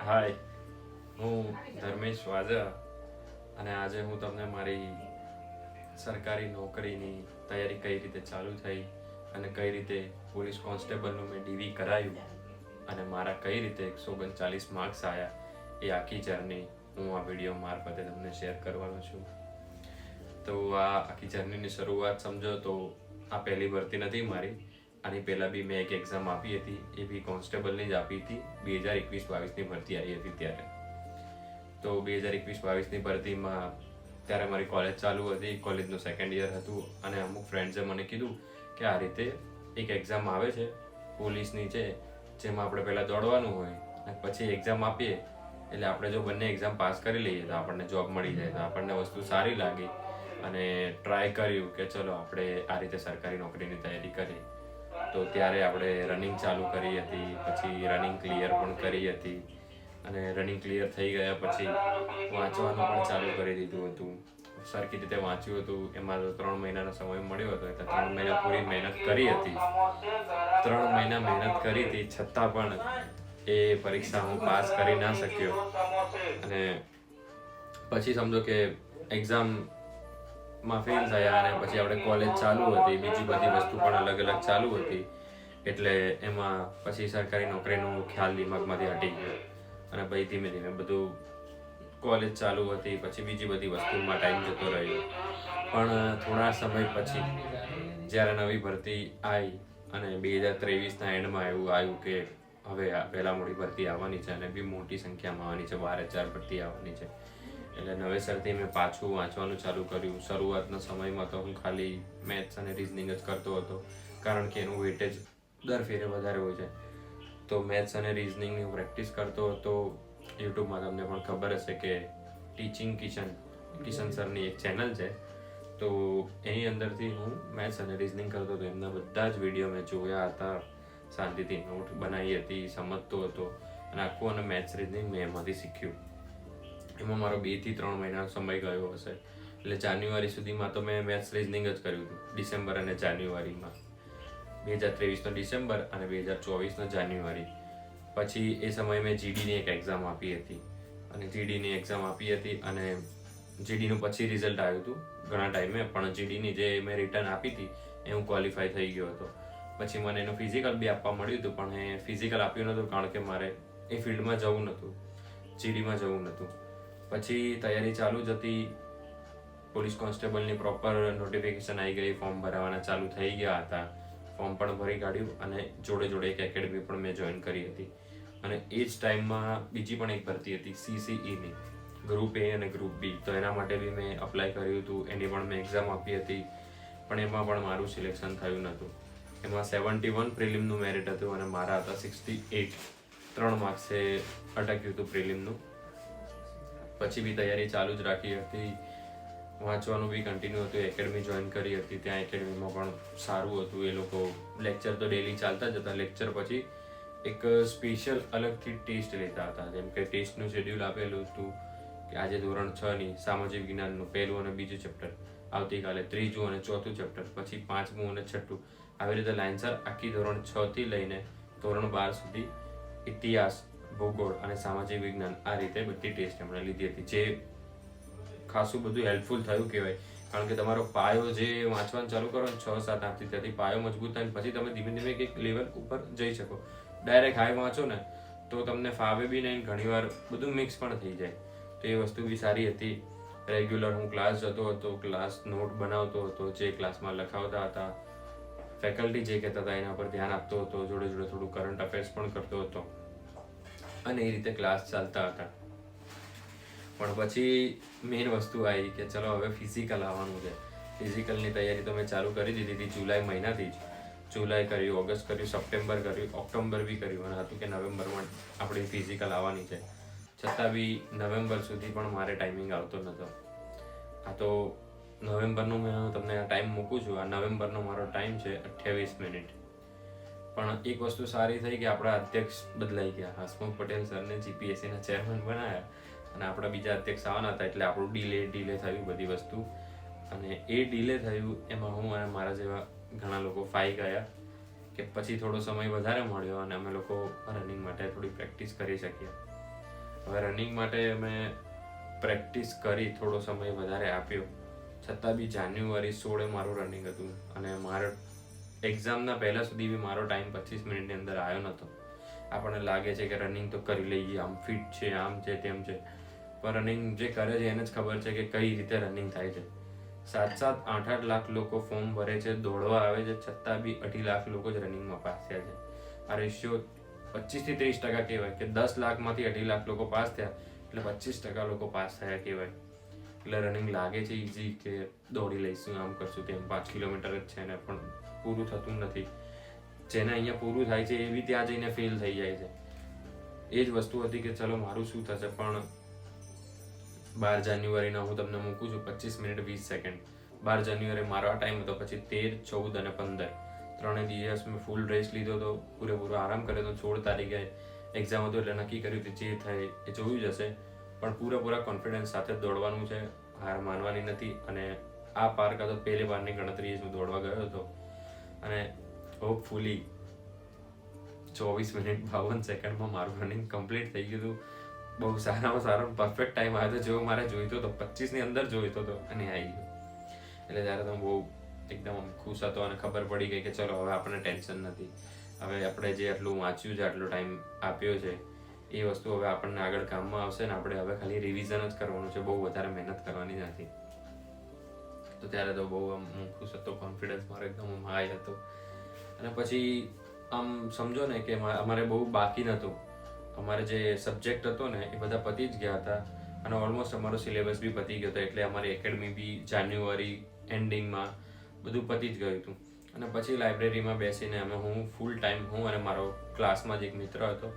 હાય, હું ધર્મેશ વાજા અને આજે હું તમને મારી સરકારી નોકરીની તૈયારી કઈ રીતે ચાલુ થઈ અને કઈ રીતે પોલીસ કોન્સ્ટેબલનું મેં ડીવી કરાયું અને મારા કઈ રીતે એકસો ઓગણચાલીસ માર્ક્સ આવ્યા એ આખી જર્ની હું આ વીડિયો મારફતે તમને શેર કરવાનો છું. તો આ આખી જર્નીની શરૂઆત સમજો તો આ પહેલી ભરતી નથી મારી. આની પહેલાં બી મેં એક એક્ઝામ આપી હતી, એ બી કોન્સ્ટેબલની જ આપી હતી. બે હજાર એકવીસ બાવીસની ભરતી આવી હતી ત્યારે. તો બે હજાર એકવીસ બાવીસની ભરતીમાં ત્યારે મારી કોલેજ ચાલુ હતી કોલેજનું સેકન્ડ યર હતું અને અમુક ફ્રેન્ડ્સે મને કીધું કે આ રીતે એક એક્ઝામ આવે છે, પોલીસની છે, જેમાં આપણે પહેલાં દોડવાનું હોય અને પછી એક્ઝામ આપીએ. એટલે આપણે જો બંને એક્ઝામ પાસ કરી લઈએ તો આપણને જોબ મળી જાય, તો આપણને વસ્તુ સારી લાગી. અને ટ્રાય કર્યું કે ચલો આપણે આ રીતે સરકારી નોકરીની તૈયારી કરીએ. તો ત્યારે આપણે રનિંગ ચાલુ કરી હતી, પછી રનિંગ ક્લિયર પણ કરી હતી. અને રનિંગ ક્લિયર થઈ ગયા પછી વાંચવાનું પણ ચાલુ કરી દીધું હતું. સરખી રીતે વાંચ્યું હતું. એમાં ત્રણ મહિનાનો સમય મળ્યો હતો, એટલે ત્રણ મહિના પૂરી મહેનત કરી હતી. ત્રણ મહિના મહેનત કરી હતી, છતાં પણ એ પરીક્ષા હું પાસ કરી ના શક્યો. અને પછી સમજો કે એક્ઝામ માં ફેલ થયા અને પછી આપણે કોલેજ ચાલુ હતી. બીજી બધી વસ્તુ પણ અલગ અલગ ચાલુ હતી. એટલે એમાં પછી સરકારી નોકરીનો ખ્યાલ દિમાગમાંથી હટી ગયો. અને પછી ધીમે ધીમે બધું કોલેજ ચાલુ હતી, પછી બીજી બધી વસ્તુમાં ટાઈમ જતો રહ્યો. પણ થોડા સમય પછી જ્યારે નવી ભરતી આવી અને બે હજાર ત્રેવીસના એન્ડમાં એવું આવ્યું કે હવે પહેલા મોટી ભરતી આવવાની છે અને બી મોટી સંખ્યામાં આવવાની છે, બાર હજાર ભરતી આવવાની છે. એટલે નવેસરથી મેં પાછું વાંચવાનું ચાલુ કર્યું. શરૂઆતના સમયમાં તો હું ખાલી મેથ્સ અને રિઝનિંગ જ કરતો હતો કારણ કે એનું વેટેજ દર ફેરે વધારે હોય છે. તો મેથ્સ અને રિઝનિંગની હું પ્રેક્ટિસ કરતો હતો. યુટ્યુબમાં તમને પણ ખબર હશે કે ટીચિંગ કિશન કિશન સરની એક ચેનલ છે. તો એની અંદરથી હું મેથ્સ અને રિઝનિંગ કરતો હતો. એમના બધા જ વીડિયો મેં જોયા હતા. શાંતિથી નોટ બનાવી હતી સમજતો હતો અને આખું અને મેથ્સ રિઝનિંગ મેં એમાંથી શીખ્યું. એમાં મારો બેથી ત્રણ મહિના સમય ગયો હશે. એટલે જાન્યુઆરી સુધીમાં તો મેં મેથ્સ રિઝનિંગ જ કર્યું હતું. ડિસેમ્બર અને જાન્યુઆરીમાં. બે હજાર ત્રેવીસનો ડિસેમ્બર અને બે હજાર ચોવીસનો જાન્યુઆરી. પછી એ સમયે મેં જીડીની એક એક્ઝામ આપી હતી. અને જીડીની એક્ઝામ આપી હતી અને જીડીનું પછી રિઝલ્ટ આવ્યું હતું. ઘણા ટાઈમે, પણ જીડીની જે મેં રિટર્ન આપી હતી, એ હું ક્વોલિફાય થઈ ગયો હતો. પછી મને એનું ફિઝિકલ બી આપવા મળ્યું હતું, પણ એ ફિઝિકલ આપ્યું નહોતું કારણ કે મારે એ ફિલ્ડમાં જવું નહોતું. જીડીમાં જવું નહોતું. પછી તૈયારી ચાલુ જ હતી. પોલીસ કોન્સ્ટેબલની પ્રોપર નોટિફિકેશન આવી ગઈ ફોર્મ ભરાવાના ચાલુ થઈ ગયા હતા. ફોર્મ પણ ભરી કાઢ્યું અને જોડે જોડે એક એકેડમી પણ મેં જોઈન કરી હતી. અને એ જ ટાઈમમાં બીજી પણ એક ભરતી હતી સીસીઈની ગ્રુપ એ અને ગ્રુપ બી તો એના માટે બી મેં અપ્લાય કર્યું હતું, એની પણ મેં એક્ઝામ આપી હતી. પણ એમાં પણ મારું સિલેક્શન થયું નહોતું. એમાં સેવન્ટી વન પ્રિલિમનું મેરિટ હતું અને મારા હતા સિક્સટી એઇટ ત્રણ માર્ક્સે અટક્યું હતું પ્રિલિમનું પછી બી તૈયારી ચાલુ જ રાખી હતી. વાંચવાનું બી કન્ટિન્યુ હતું. એકેડમી જોઈન કરી હતી. ત્યાં એકેડમીમાં પણ સારું હતું. એ લોકો લેક્ચર તો ડેલી ચાલતા જ હતા. લેક્ચર પછી એક સ્પેશિયલ અલગથી ટેસ્ટ લેતા હતા. જેમ કે ટેસ્ટનું શેડ્યુલ આપેલું હતું કે આજે ધોરણ છ ની સામાજિક વિજ્ઞાનનું પહેલું અને બીજું ચેપ્ટર આવતીકાલે ત્રીજું અને ચોથું ચેપ્ટર પછી પાંચમું અને છઠ્ઠું. આવી રીતે લાઇનસર આખી ધોરણ છ થી લઈને ધોરણ બાર સુધી ઇતિહાસ ભૂગોળ અને સામાજિક વિજ્ઞાન આ રીતે બધી ટેસ્ટ એમણે લીધી હતી. જે ખાસું બધું હેલ્પફુલ થયું કહેવાય. કારણ કે તમારો પાયો જે વાંચવાનું ચાલુ કરો છ, સાત, આઠથી, ત્યાંથી પાયો મજબૂત થાય પછી તમે ધીમે ધીમે એક લેવલ ઉપર જઈ શકો. ડાયરેક્ટ હાઈ વાંચો ને તો તમને ફાવે બી નહીં ઘણીવાર બધું મિક્સ પણ થઈ જાય. તો એ વસ્તુ બી સારી હતી. રેગ્યુલર હું ક્લાસ જતો હતો ક્લાસ નોટ બનાવતો હતો, જે ક્લાસમાં લખાવતા હતા. ફેકલ્ટી જે કહેતા હતા એના પર ધ્યાન આપતો હતો, જોડે જોડે થોડું કરંટ અફેર્સ પણ કરતો હતો. અને એ રીતે ક્લાસ ચાલતા હતા. પણ પછી મેઇન વસ્તુ આવી કે ચલો હવે ફિઝિકલ આવવાનું છે. ફિઝિકલની તૈયારી તો મેં ચાલુ કરી દીધી હતી જુલાઈ મહિનાથી જ. જુલાઈ કર્યું, ઓગસ્ટ કર્યું, સપ્ટેમ્બર કર્યું ઓક્ટોબર બી કર્યું. અને હતું કે નવેમ્બરમાં આપણી ફિઝિકલ આવવાની છે. છતાં બી નવેમ્બર સુધી પણ મારે ટાઈમિંગ આવતો નહોતો. આ તો નવેમ્બરનું મેં તમને ટાઈમ મૂકું છું. આ નવેમ્બરનો મારો ટાઈમ છે અઠ્યાવીસ મિનિટ પણ એક વસ્તુ સારી થઈ કે આપણા અધ્યક્ષ બદલાઈ ગયા. હસમુખ પટેલ સરને જીપીએસસીના ચેરમેન બનાવ્યા અને આપણા બીજા અધ્યક્ષ આવવાના હતા એટલે આપણું ડીલે ડીલે થયું બધી વસ્તુ. અને એ ડીલે થયું એમાં હું અને મારા જેવા ઘણા લોકો ફાઈ ગયા કે પછી થોડો સમય વધારે મળ્યો અને અમે લોકો રનિંગ માટે થોડી પ્રેક્ટિસ કરી શક્યા. હવે રનિંગ માટે અમે પ્રેક્ટિસ કરી થોડો સમય વધારે આપ્યો. છતાં બી જાન્યુઆરી સોળે મારું રનિંગ હતું અને મારો એક્ઝામના પહેલાં સુધી બી મારો ટાઈમ પચીસ મિનિટની અંદર આવ્યો નહોતો આપણને લાગે છે કે રનિંગ તો કરી લઈએ, આમ ફિટ છે, આમ છે, તેમ છે. પણ રનિંગ જે કરે છે, એને જ ખબર છે કે કઈ રીતે રનિંગ થાય છે. સાત સાત આઠ આઠ લાખ લોકો ફોર્મ ભરે છે, દોડવા આવે છે, છતાં બી અઢી લાખ લોકો જ રનિંગમાં પાસ થયા છે. આ રેશિયો પચીસથી ત્રીસ ટકા કહેવાય કે દસ લાખમાંથી અઢી લાખ લોકો પાસ થયા, એટલે પચીસ ટકા લોકો પાસ થયા કહેવાય. એટલે રનિંગ લાગે છે ઇઝી કે દોડી લઈશું, આમ કરશું, તેમ. પાંચ કિલોમીટર જ છે ને, પણ પૂરું થતું નથી. જેને અહીંયા પૂરું થાય છે, એ બી ત્યાં જઈને ફેલ થઈ જાય છે. એ જ વસ્તુ હતી કે ચલો મારું શું થશે, પણ બાર જાન્યુઆરીના હું તમને મૂકું છું, પચીસ મિનિટ વીસ સેકન્ડ. બાર જાન્યુઆરી મારો આ ટાઈમ હતો, પછી તેર, ચૌદ અને પંદર. ત્રણેય દિવસ મેં ફૂલ રેસ્ટ લીધો હતો પૂરેપૂરો આરામ કર્યો હતો સોળ તારીખે એક્ઝામ હતો એટલે નક્કી કર્યું કે જે થાય એ જોયું જશે પણ પૂરેપૂરા કોન્ફિડન્સ સાથે દોડવાનું છે, હાર માનવાની નથી અને આ પાર્ક હતો પહેલી બારની ગણતરી હું દોડવા ગયો હતો. અને હોપફુલી ચોવીસ મિનિટ બાવન સેકન્ડમાં મારું રનિંગ કમ્પ્લીટ થઈ ગયું હતું. બહુ સારામાં સારો પરફેક્ટ ટાઈમ આવ્યો હતો. જેવો મારે જોઈતો હતો પચીસની અંદર જોઈતો હતો અને આવી ગયો. એટલે ત્યારે તો બહુ એકદમ ખુશ હતો અને ખબર પડી ગઈ કે ચલો હવે આપણને ટેન્શન નથી. હવે આપણે જે આટલું વાંચ્યું છે, આટલો ટાઈમ આપ્યો છે, એ વસ્તુ હવે આપણને આગળ કામમાં આવશે ને આપણે હવે ખાલી રિવિઝન જ કરવાનું છે. બહુ વધારે મહેનત કરવાની નથી. તો ત્યારે તો બહુ આમ હું ખુશ હતો કોન્ફિડન્સ મારો એકદમ હાઈ હતો. અને પછી આમ સમજો ને કે અમારે બહુ બાકી નહોતું અમારે જે સબ્જેક્ટ હતો ને, એ બધા પતી જ ગયા હતા. અને ઓલમોસ્ટ અમારો સિલેબસ બી પતી ગયો હતો, એટલે અમારી એકેડમી બી જાન્યુઆરી એન્ડિંગમાં બધું પતી જ ગયું હતું. અને પછી લાઇબ્રેરીમાં બેસીને અમે, હું ફૂલ ટાઈમ હું અને મારો ક્લાસમાં જ એક મિત્ર હતો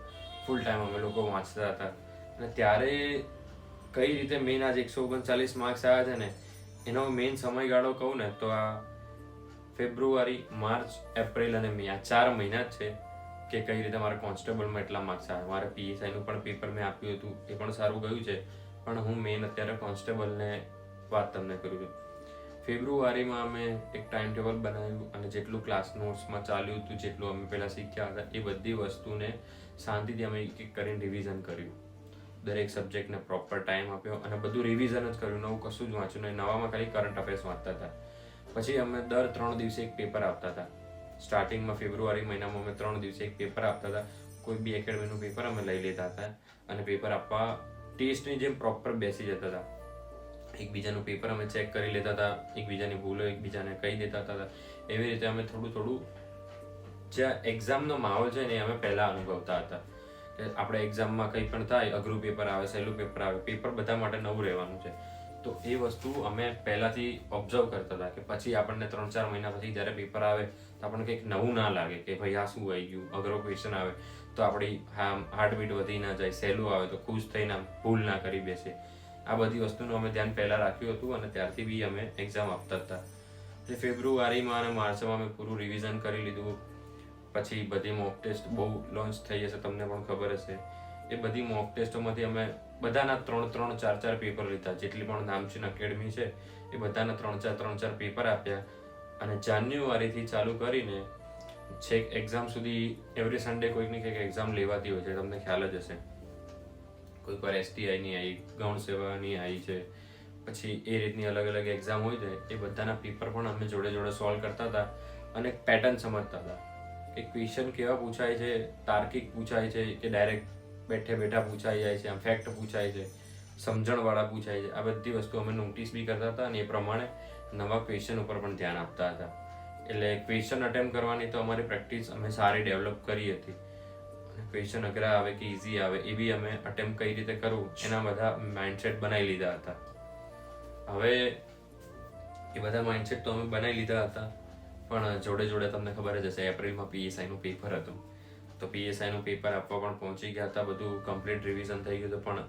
ફૂલ ટાઈમ અમે લોકો વાંચતા હતા. અને ત્યારે કઈ રીતે મેઇન આજ એકસો ઓગણચાલીસ માર્ક્સ આવ્યા છે ને એનો મેઇન સમયગાળો કહું ને તો આ ફેબ્રુઆરી, માર્ચ, એપ્રિલ અને મે આ ચાર મહિના જ છે કે કઈ રીતે મારા કોન્સ્ટેબલમાં એટલા માર્ક્સ આવ્યા મારે પીએસઆઈનું પણ પેપર મેં આપ્યું હતું, એ પણ સારું ગયું છે, પણ હું મેઇન અત્યારે કોન્સ્ટેબલને વાત તમને કરું છું. ફેબ્રુઆરીમાં અમે એક ટાઈમ ટેબલ બનાવ્યું અને જેટલું ક્લાસ નોટ્સમાં ચાલ્યું હતું, જેટલું અમે પહેલાં શીખ્યા હતા, એ બધી વસ્તુને શાંતિથી અમે એક એક કરીને રિવિઝન કર્યું. દરેક સબ્જેક્ટને પ્રોપર ટાઈમ આપ્યો અને બધું રિવિઝન જ કર્યું. નવું કશું જ વાંચ્યું નહીં. નવામાં ખાલી કરંટ અફેર્સ વાંચતા હતા. પછી અમે દર ત્રણ દિવસે એક પેપર આપતા હતા. સ્ટાર્ટિંગમાં ફેબ્રુઆરી મહિનામાં અમે ત્રણ દિવસે એક પેપર આપતા હતા. કોઈ બી એકેડમીનું પેપર અમે લઈ લેતા હતા અને પેપર આપવા ટેસ્ટની જેમ પ્રોપર બેસી જતા હતા. એકબીજાનું પેપર અમે ચેક કરી લેતા હતા. એકબીજાની ભૂલો એકબીજાને કહી દેતા હતા. એવી રીતે અમે થોડું થોડું જ્યાં એક્ઝામનો માહોલ છે ને અમે પહેલાં અનુભવતા હતા. કે આપણે એક્ઝામમાં કંઈ પણ થાય, અઘરું પેપર આવે, સહેલું પેપર આવે પેપર બધા માટે નવું રહેવાનું છે. તો એ વસ્તુ અમે પહેલાંથી ઓબ્ઝર્વ કરતા હતા કે પછી આપણને ત્રણ ચાર મહિના પછી જ્યારે પેપર આવે, તો આપણને કંઈક નવું ના લાગે કે ભાઈ આ શું આવી ગયું, અઘરો ક્વેશ્ચન આવે. તો આપણી હાર્ટબીટ વધી ના જાય, સહેલું આવે, તો ખુશ થઈને ભૂલ ના કરી બેસે. આ બધી વસ્તુનું અમે ધ્યાન પહેલાં રાખ્યું હતું અને ત્યારથી બી અમે એક્ઝામ આપતા હતા. જે ફેબ્રુઆરીમાં અને માર્ચમાં અમે પૂરું રિવિઝન કરી લીધું. પછી બધી મોક ટેસ્ટ બહુ લોન્ચ થઈ હશે, તમને પણ ખબર હશે. એ બધી મોક ટેસ્ટોમાંથી અમે બધાના ત્રણ ત્રણ, ચાર ચાર પેપર લીધા. જેટલી પણ નામચીન એકેડમી છે, એ બધાના ત્રણ, ચાર ત્રણ, ચાર પેપર આપ્યા. અને જાન્યુઆરીથી ચાલુ કરીને છેક એક્ઝામ સુધી એવરી સન્ડે કોઈકની કંઈક એક્ઝામ લેવાતી હોય છે, તમને ખ્યાલ જ હશે. કોઈક વાર એસટીઆઈની આવી ગૌણ સેવાની આવી છે. પછી એ રીતની અલગ અલગ એક્ઝામ હોય છે, એ બધાના પેપર પણ અમે જોડે જોડે સોલ્વ કરતા હતા અને પેટર્ન સમજતા હતા. કે ક્વેશ્ચન કેવા પૂછાય છે, તાર્કિક પૂછાય છે, કે ડાયરેક્ટ બેઠે બેઠા પૂછાઈ જાય છે આમ ફેક્ટ પૂછાય છે, સમજણવાળા પૂછાય છે, આ બધી વસ્તુ અમે નોટિસ બી કરતા હતા અને એ પ્રમાણે નવા ક્વેશ્ચન ઉપર પણ ધ્યાન આપતા હતા. એટલે ક્વેશ્ચન અટેમ્પ કરવાની તો અમારી પ્રેક્ટિસ અમે સારી ડેવલપ કરી હતી. અને ક્વેશ્ચન અઘરા આવે કે ઇઝી આવે, એ બી અમે અટેમ્પ કઈ રીતે કરવું, એના બધા માઇન્ડસેટ બનાવી લીધા હતા. હવે એ બધા માઇન્ડસેટ તો અમે બનાવી લીધા હતા. પણ જોડે જોડે તમને ખબર જ હશે, એપ્રિલમાં પીએસઆઈનું પેપર હતું. તો પીએસઆઈનું પેપર આપવા પણ પહોંચી ગયા હતા, બધું કમ્પ્લીટ રિવિઝન થઈ ગયું હતું, પણ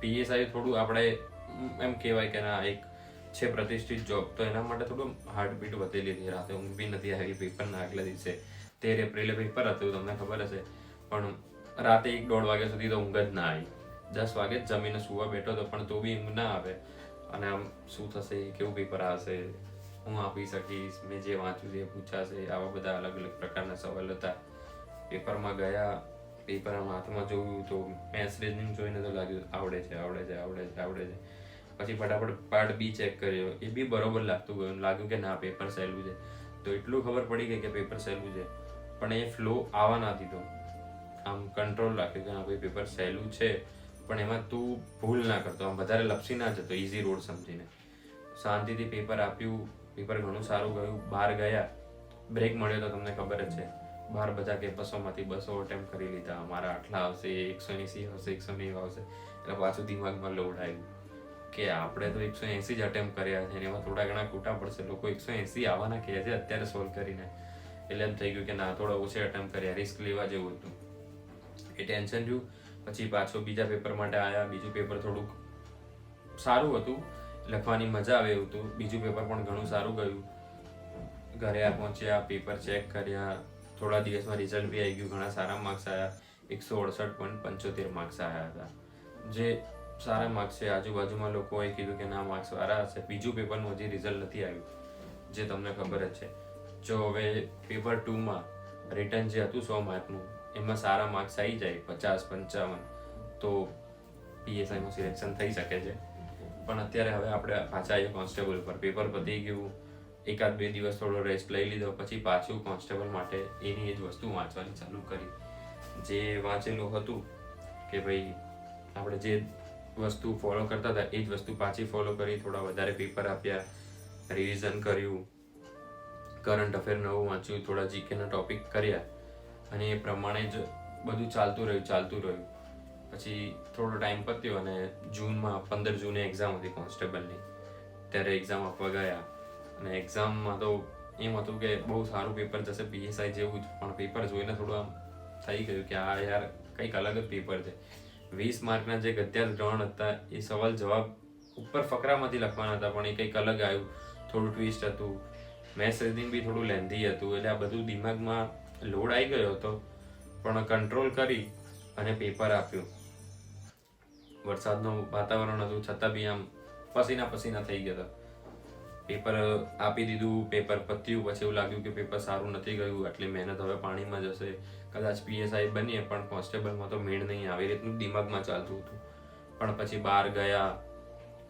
પીએસઆઈ થોડું આપણે એમ કહેવાય કે ના, એક છે પ્રતિષ્ઠિત જોબ તો એના માટે થોડું હાર્ટબીટ વધેલી હતી રાતે ઊંઘ બી નથી આવી પેપરના આગલા દિવસે. તેર એપ્રિલે પેપર હતું, તમને ખબર હશે. પણ રાતે એક દોઢ વાગ્યા સુધી તો ઊંઘ જ ના આવી. દસ વાગે જમીને સુવા બેઠો હતો, પણ તો બી ઊંઘ ના આવે. અને આમ શું થશે, કેવું પેપર આવશે? હું આપી શકીશ? મેં જે વાંચ્યું છે પૂછાશે, આવા બધા અલગ અલગ પ્રકારના સવાલ હતા. પેપરમાં ગયા પેપર હાથમાં જોયું તો મેથ્સ જોઈને તો લાગ્યું, આવડે છે આવડે છે આવડે છે આવડે છે. પછી ફટાફટ પાર્ટ બી ચેક કર્યો. એ બી બરોબર લાગતું ગયું. લાગ્યું કે ના, પેપર સહેલું છે. તો એટલું ખબર પડી ગઈ કે પેપર સહેલું છે. પણ એ ફ્લો આવવા ના દીધો. આમ કંટ્રોલ રાખ્યો કે હા, ભાઈ, પેપર સહેલું છે. પણ એમાં તું ભૂલ ના કરતો આમ વધારે લપસી ના જતો. ઇઝી રોડ સમજીને. શાંતિથી પેપર આપ્યું. પેપર ઘણું સારું ગયું. બહાર ગયા બ્રેક મળ્યો તો તમને ખબર જ છે. બહાર બધા કે બસોમાંથી બસો અટેમ્પ કરી લીધા. મારા આટલા આવશે, એકસો એંસી આવશે, એકસો નેવું આવશે. એટલે પાછું દિમાગમાં લોડ આવ્યું. કે આપણે તો એકસો એંસી જ અટેમ્પ કર્યા છે એમાં થોડા ઘણા ખોટા પડશે. લોકો એકસો એંસી આવવાના કહે છે અત્યારે સોલ્વ કરીને. એટલે એમ થઈ ગયું કે ના, થોડા ઓછે અટેમ્પ કર્યા. રિસ્ક લેવા જેવું હતું. એ ટેન્શન રહ્યું. પછી પાછો બીજા પેપર માટે આવ્યા બીજું પેપર થોડુંક સારું હતું. લખવાની મજા આવે એવું હતું બીજું પેપર પણ ઘણું સારું ગયું. ઘરે આ પહોંચ્યા પેપર ચેક કર્યા. થોડા દિવસમાં રિઝલ્ટ બી આવી ગયું. ઘણા સારા માર્ક્સ આવ્યા એકસો અડસઠ પોઈન્ટ પંચોતેર માર્ક્સ આવ્યા હતા. જે સારા માર્ક્સ છે. આજુબાજુમાં લોકોએ કીધું કે ના માર્ક્સ સારા હશે. બીજું પેપરનું હજી રિઝલ્ટ નથી આવ્યું, જે તમને ખબર જ છે. જો હવે પેપર ટુમાં રિટર્ન જે હતું સો માર્કનું એમાં સારા માર્ક્સ આવી જાય, પચાસ, પંચાવન. તો પીએસઆઈમાં સિલેક્શન થઈ શકે છે. પણ અત્યારે હવે આપણે પાછા આવીએ કોન્સ્ટેબલ પર પેપર પતી ગયું, એકાદ બે દિવસ થોડો રેસ્ટ લઈ લીધો, પછી પાછું કોન્સ્ટેબલ માટે એની એ જ વસ્તુ વાંચવાની ચાલુ કરી. જે વાંચેલું હતું કે ભાઈ, આપણે જે વસ્તુ ફોલો કરતા હતા, એ જ વસ્તુ પાછી ફોલો કરી, થોડા વધારે પેપર આપ્યા રિવિઝન કર્યું કરંટ અફેર નવું વાંચ્યું, થોડા જીકેના ટોપિક કર્યા, અને એ પ્રમાણે જ બધું ચાલતું રહ્યું ચાલતું રહ્યું. પછી થોડો ટાઈમ પત્યો અને જૂનમાં પંદર જૂને એક્ઝામ હતી કોન્સ્ટેબલની ત્યારે એક્ઝામ આપવા ગયા. અને એક્ઝામમાં તો એમ હતું કે બહુ સારું પેપર જશે પીએસઆઈ જેવું જ. પણ પેપર જોઈને થોડું આમ થઈ ગયું કે આ યાર કંઈક અલગ જ પેપર છે. વીસ માર્કના જે ગદ્યાર ત્રણ હતા, એ સવાલ જવાબ ઉપર ફકરામાંથી લખવાના હતા, પણ એ કંઈક અલગ આવ્યું. થોડું ટ્વિસ્ટ હતું. મેથ્સ રીઝનિંગ બી થોડું લેન્ધી હતું, એટલે આ બધું દિમાગમાં લોડ આવી ગયો હતો. પણ કંટ્રોલ કરી અને પેપર આપ્યું. વરસાદનું વાતાવરણ હતું, છતાં બી આમ પસીના પસીના થઈ ગયા હતા. પેપર આપી દીધું, પેપર પત્યું, પછી એવું લાગ્યું કે પેપર સારું નથી ગયું, આટલી મહેનત હવે પાણીમાં જશે. કદાચ પીએસઆઈ બનીએ પણ કોન્સ્ટેબલમાં તો મેળ નહીં આવી રીતનું દિમાગમાં ચાલતું હતું. પણ પછી બહાર ગયા,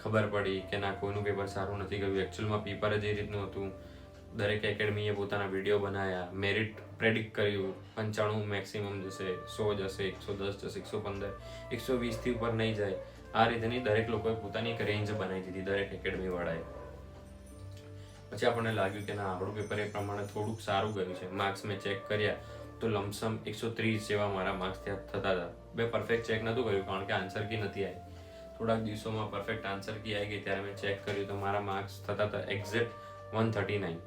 ખબર પડી કે ના, કોઈનું પેપર સારું નથી ગયું. એકચ્યુઅલમાં પેપર જ એ રીતનું હતું. દરેક એકેડમીએ પોતાના વીડિયો બનાવ્યા મેરિટ પ્રેડિક્ટ કર્યું, પંચાણું મેક્સિમમ જશે સો જશે એકસો દસ જશે એકસો પંદર, એકસો વીસથી ઉપર નહીં જાય. આ રીતની દરેક લોકોએ પોતાની એક રેન્જ બનાવી દીધી દરેક એકેડમી વાળાએ પછી આપણને લાગ્યું કે ના, આપણું પેપર એ પ્રમાણે થોડુંક સારું ગયું છે. માર્ક્સ મેં ચેક કર્યા તો લમસમ એકસો ત્રીસ જેવા મારા માર્ક્સ ત્યાં થતા હતા. મેં પરફેક્ટ ચેક નહોતું કર્યું, કારણ કે આન્સર કી નથી આવી થોડાક દિવસોમાં પરફેક્ટ આન્સર કી આવી ગઈ, ત્યારે મેં ચેક કર્યું તો મારા માર્ક્સ થતા હતા એક્ઝેક્ટ વન થર્ટી નાઇન.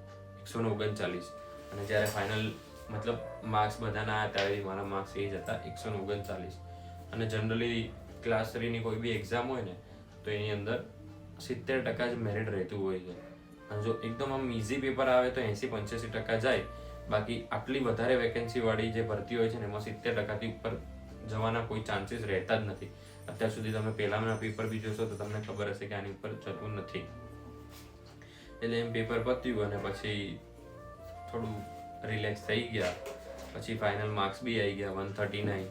એકસો ને ઓગણચાલીસ. અને જ્યારે ફાઇનલ મતલબ માર્ક્સ બધાના આવ્યા ત્યારે મારા માર્ક્સ એ જ હતા, એકસો ને ઓગણચાલીસ. અને જનરલી ક્લાસ થ્રીની કોઈ બી એક્ઝામ હોય ને, તો એની અંદર સિત્તેર ટકા જ મેરિટ રહેતું હોય છે. અને જો એકદમ આમ ઇઝી પેપર આવે તો એંસી પંચ્યાસી ટકા જાય. બાકી આટલી વધારે વેકેન્સીવાળી જે ભરતી હોય છે ને, એમાં સિત્તેર ટકાથી ઉપર જવાના કોઈ ચાન્સીસ રહેતા જ નથી. અત્યાર સુધી તમે પહેલાંના પેપર બી જોશો તો તમને ખબર હશે કે આની ઉપર જતું નથી. એટલે એમ પેપર પત્યું અને પછી થોડું રિલેક્સ થઈ ગયા. પછી ફાઇનલ માર્ક્સ બી આવી ગયા વન થર્ટી નાઇન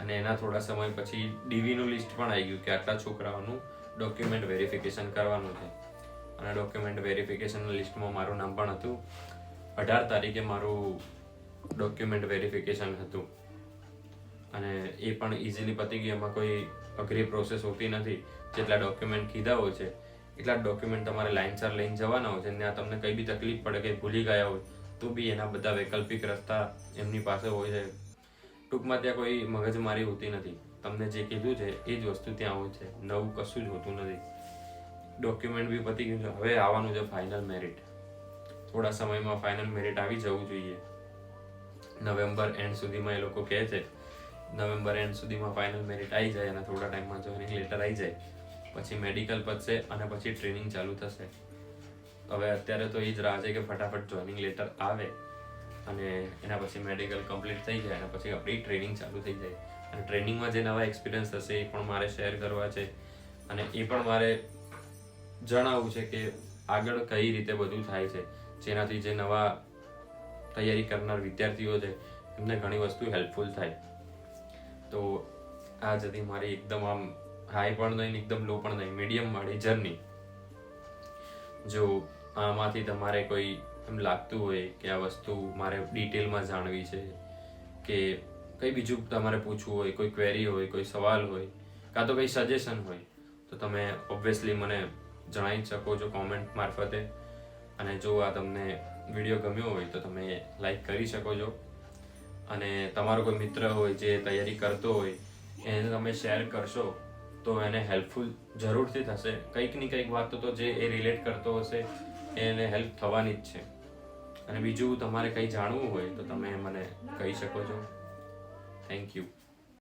અને એના થોડા સમય પછી ડીવીનું લિસ્ટ પણ આવી ગયું કે આટલા છોકરાઓનું ડોક્યુમેન્ટ વેરિફિકેશન કરવાનું છે. અને ડોક્યુમેન્ટ વેરિફિકેશનના લિસ્ટમાં મારું નામ પણ હતું. અઢાર તારીખે મારું ડોક્યુમેન્ટ વેરિફિકેશન હતું. અને એ પણ ઇઝીલી પતી ગયું. એમાં કોઈ અઘરી પ્રોસેસ હોતી નથી. જેટલા ડોક્યુમેન્ટ કીધા હોય છે એટલા ડોક્યુમેન્ટ તમારે લાઇનસર લઈને જવાના હોય છે અને તમને કંઈ બી તકલીફ પડે કે ભૂલી ગયા હોય, તો બી એના બધા વૈકલ્પિક રસ્તા એમની પાસે હોય છે. ટૂંકમાં ત્યાં કોઈ મગજમારી હોતી નથી. તમને જે કીધું છે, એ જ વસ્તુ ત્યાં હોય છે. નવું કશું જ હોતું નથી. ડોક્યુમેન્ટ બી પતી ગયું છે. હવે આવવાનું છે ફાઇનલ મેરિટ થોડા સમયમાં ફાઇનલ મેરિટ આવી જવું જોઈએ. નવેમ્બર એન્ડ સુધીમાં એ લોકો કહે છે, નવેમ્બર એન્ડ સુધીમાં ફાઇનલ મેરિટ આવી જાય અને થોડા ટાઈમમાં જોઈનિંગ લેટર આવી જાય. પછી મેડિકલ પતશે અને પછી ટ્રેનિંગ ચાલુ થશે. હવે અત્યારે તો એ જ રાહ છે કે ફટાફટ જોઈનિંગ લેટર આવે અને એના પછી મેડિકલ કમ્પ્લીટ થઈ જાય અને પછી આપણી ટ્રેનિંગ ચાલુ થઈ જાય. અને ટ્રેનિંગમાં જે નવા એક્સપિરિયન્સ થશે એ પણ મારે શેર કરવા છે. અને એ પણ મારે જણાવવું છે કે આગળ કઈ રીતે બધું થાય છે. જેનાથી જે નવા તૈયારી કરનાર વિદ્યાર્થીઓ છે, એમને ઘણી વસ્તુ હેલ્પફુલ થાય. તો આ જ મારી એકદમ આમ હાઈ પણ નહીં એકદમ લો પણ નહીં મીડિયમ વાળી જર્ની જો આમાંથી તમારે કોઈ એમ લાગતું હોય કે આ વસ્તુ મારે ડિટેલમાં જાણવી છે, કે કંઈ બીજું તમારે પૂછવું હોય, કોઈ ક્વેરી હોય, કોઈ સવાલ હોય, કાં તો કંઈ સજેશન હોય, તો તમે ઓબ્વિયસલી મને જણાવી શકો છો કોમેન્ટ મારફતે. અને જો આ તમને વીડિયો ગમ્યો હોય તો તમે લાઈક કરી શકો છો. અને તમારો કોઈ મિત્ર હોય જે તૈયારી કરતો હોય, એને તમે શેર કરશો તો એને હેલ્પફુલ જરૂરથી થશે. કંઈકની કંઈક વાતો તો જે એ રિલેટ કરતો હશે એને હેલ્પ થવાની જ છે. અને બીજું તમારે કંઈ જાણવું હોય તો તમે મને કહી શકો છો. Thank you